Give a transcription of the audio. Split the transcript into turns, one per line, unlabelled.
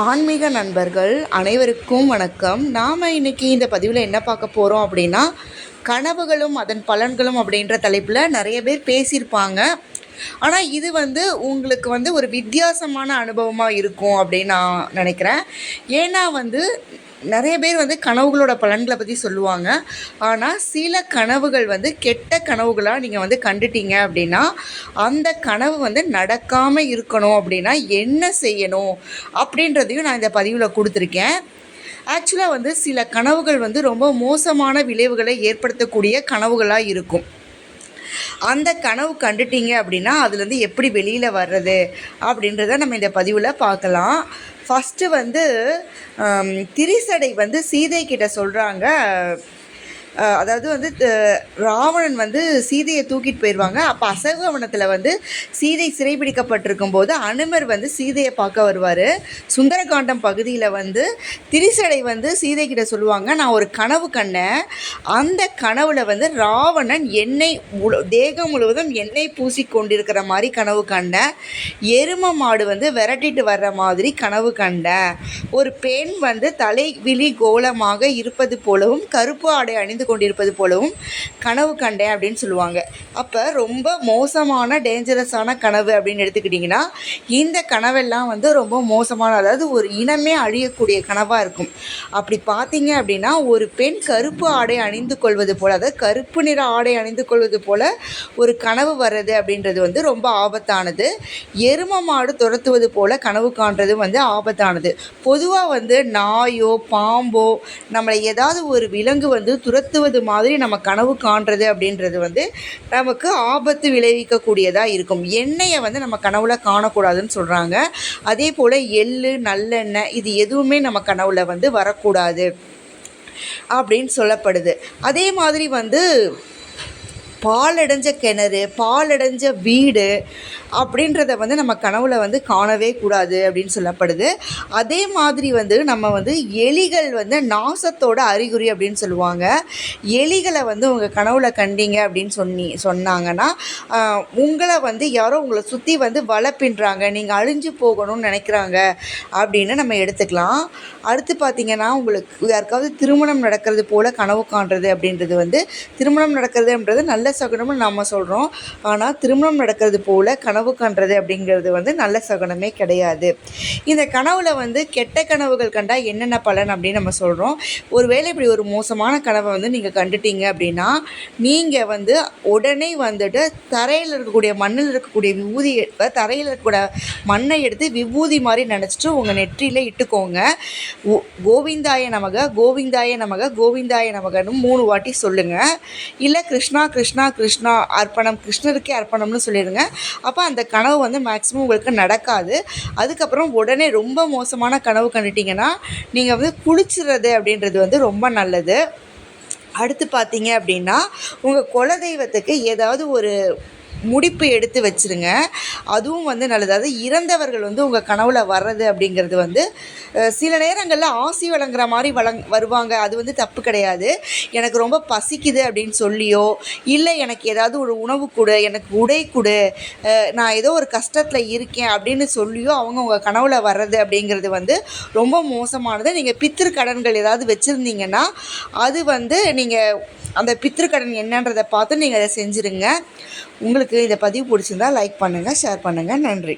ஆன்மீக நண்பர்கள் அனைவருக்கும் வணக்கம். நாம் இன்னைக்கு இந்த பதிவில் என்ன பார்க்க போகிறோம் அப்படின்னா கனவுகளும் அதன் பலன்களும் அப்படின்ற தலைப்பில் நிறைய பேர் பேசியிருப்பாங்க. ஆனால் இது வந்து உங்களுக்கு வந்து ஒரு வித்தியாசமான அனுபவமாக இருக்கும் அப்படின்னு நான் நினைக்கிறேன். ஏன்னா வந்து நிறைய பேர் வந்து கனவுகளோட பலன்களை பற்றி சொல்லுவாங்க. ஆனால் சில கனவுகள் வந்து கெட்ட கனவுகளாக நீங்கள் வந்து கண்டுட்டீங்க அப்படின்னா அந்த கனவு வந்து நடக்காமல் இருக்கணும் அப்படின்னா என்ன செய்யணும் அப்படின்றதையும் நான் இந்த பதிவில் கொடுத்துருக்கேன். ஆக்சுவலாக வந்து சில கனவுகள் வந்து ரொம்ப மோசமான விளைவுகளை ஏற்படுத்தக்கூடிய கனவுகளாக இருக்கும். அந்த கனவு கண்டுட்டீங்க அப்படின்னா அதுலேருந்து எப்படி வெளியில் வர்றது அப்படின்றத நம்ம இந்த பதிவில் பார்க்கலாம். ஃபஸ்ட்டு வந்து திரிசடை வந்து சீதை கிட்ட சொல்கிறாங்க அதாவது வந்து த- ராவணன் வந்து சீதையை தூக்கிட்டு போயிடுவாங்க அப்போ அசகவனத்தில் வந்து சீதை சிறைபிடிக்கப்பட்டிருக்கும் போது அனுமர் வந்து சீதையை பார்க்க வருவார். சுந்தரகாண்டம் பகுதியில் வந்து திரிசடை வந்து சீதை கிட்ட சொல்லுவாங்க நான் ஒரு கனவு கண்டேன். அந்த கனவுல வந்து ராவணன் எண்ணெய் முழு தேகம் முழுவதும் எண்ணெய் பூசி கொண்டிருக்கிற மாதிரி கனவு கண்டேன். எரும மாடு வந்து விரட்டிட்டு வர்ற மாதிரி கனவு கண்டேன். ஒரு பெண் வந்து தலை விழி கோலமாக இருப்பது போலவும் கருப்பு ஆடை அணிந்து கொண்டிருப்பது போலவும் கனவு கண்டேன் அப்படின்னு சொல்லுவாங்க. அப்போ ரொம்ப மோசமான டேஞ்சரஸான கனவு அப்படின்னு எடுத்துக்கிட்டிங்கன்னா இந்த கனவெல்லாம் வந்து ரொம்ப மோசமான அதாவது ஒரு இனமே அழியக்கூடிய கனவாக இருக்கும். அப்படி பார்த்தீங்க அப்படின்னா ஒரு பெண் கருப்பு ஆடை அணிந்து கொள்வது போல் அதாவது கருப்பு நிற ஆடை அணிந்து கொள்வது போல் ஒரு கனவு வர்றது அப்படின்றது வந்து ரொம்ப ஆபத்தானது. எரும மாடு துரத்துவது போல் கனவு காண்றது வந்து ஆபத்தானது. பொதுவாக வந்து நாயோ பாம்போ நம்மளை ஏதாவது ஒரு விலங்கு வந்து துரத்து நடத்துவது மாதிரி நம்ம கனவு காண்றது அப்படின்றது வந்து நமக்கு ஆபத்து விளைவிக்கக்கூடியதாக இருக்கும். எண்ணெயை வந்து நம்ம கனவுல காணக்கூடாதுன்னு சொல்கிறாங்க அதே போல் எள்ளு நல்லெண்ணெய் இது எதுவுமே நம்ம கனவுல வந்து வரக்கூடாது அப்படின்னு சொல்லப்படுது. அதே மாதிரி வந்து பாலடைஞ்ச கிணறு பாலடைஞ்ச வீடு அப்படின்றத வந்து நம்ம கனவுல வந்து காணவே கூடாது அப்படின்னு சொல்லப்படுது. அதே மாதிரி வந்து நம்ம வந்து எலிகள் வந்து நாசத்தோட அறிகுறி அப்படின்னு சொல்லுவாங்க. எலிகளை வந்து உங்கள் கனவுல கண்டீங்க அப்படின்னு சொன்னி சொன்னாங்கன்னா உங்களை வந்து யாரோ உங்களை சுற்றி வந்து வலை பின்னுறாங்க நீங்கள் அழிஞ்சு போகணும்னு நினைக்கிறாங்க அப்படின்னு நம்ம எடுத்துக்கலாம். அடுத்து பார்த்தீங்கன்னா உங்களுக்கு யாருக்காவது திருமணம் நடக்கிறது போல் கனவு காண்றது அப்படின்றது வந்து திருமணம் நடக்கிறதுன்றது நல்ல சகுனம்னு நம்ம சொல்கிறோம் ஆனால் திருமணம் நடக்கிறது போல் கனவு காண்றது அப்படிங்கிறது வந்து நல்ல சகுனமே கிடையாது. இந்த கனவுல வந்து கெட்ட கனவுகள் கண்டால் என்னென்ன பலன் அப்படின்னு நம்ம சொல்கிறோம் ஒருவேளை இப்படி ஒரு மோசமான கனவை வந்து நீங்கள் கண்டுட்டீங்க அப்படின்னா நீங்கள் வந்து உடனே வந்துட்டு தரையில் இருக்கக்கூடிய மண்ணில் இருக்கக்கூடிய விபூதி தரையில் இருக்கக்கூடிய மண்ணை எடுத்து விபூதி மாதிரி நினச்சிட்டு உங்கள் நெற்றியில் இட்டுக்கோங்க. ஓ- கோவிந்தாய நமக கோவிந்தாய நமக கோவிந்தாய நமகன்னு மூணு வாட்டி சொல்லுங்கள் இல்லை கிருஷ்ணா கிருஷ்ணா கிருஷ்ணா அர்ப்பணம் கிருஷ்ணருக்கே அர்ப்பணம்னு சொல்லிடுங்க. அப்போ அந்த கனவு வந்து மேக்ஸிமம் உங்களுக்கு நடக்காது. அதுக்கப்புறம் உடனே ரொம்ப மோசமான கனவு கண்டுட்டிங்கன்னா நீங்கள் வந்து குளிச்சுறது அப்படின்றது வந்து ரொம்ப நல்லது. அடுத்து பார்த்தீங்க அப்படின்னா உங்கள் குலதெய்வத்துக்கு ஏதாவது ஒரு முடிப்பு எடுத்து வச்சுருங்க. அதுவும் வந்து நல்லது. அதாவது இறந்தவர்கள் வந்து உங்கள் கனவுல வர்றது அப்படிங்கிறது வந்து சில நேரங்களில் ஆசி வழங்குற மாதிரி வழங் வருவாங்க. அது வந்து தப்பு கிடையாது. எனக்கு ரொம்ப பசிக்குது அப்படின்னு சொல்லியோ இல்லை எனக்கு ஏதாவது ஒரு உணவு கொடு எனக்கு உடை கொடு நான் ஏதோ ஒரு கஷ்டத்தில் இருக்கேன் அப்படின்னு சொல்லியோ அவங்க உங்கள் கனவுல வர்றது அப்படிங்கிறது வந்து ரொம்ப மோசமானது. நீங்கள் பித்திரு கடன்கள் ஏதாவது வச்சுருந்தீங்கன்னா அது வந்து நீங்கள் அந்த பித்திருக்கடன் என்னன்றதை பார்த்து நீங்கள் அதை செஞ்சுருங்க. உங்களுக்கு இந்த பதிவு பிடிச்சிருந்தா லைக் பண்ணுங்கள் ஷேர் பண்ணுங்கள் நன்றி.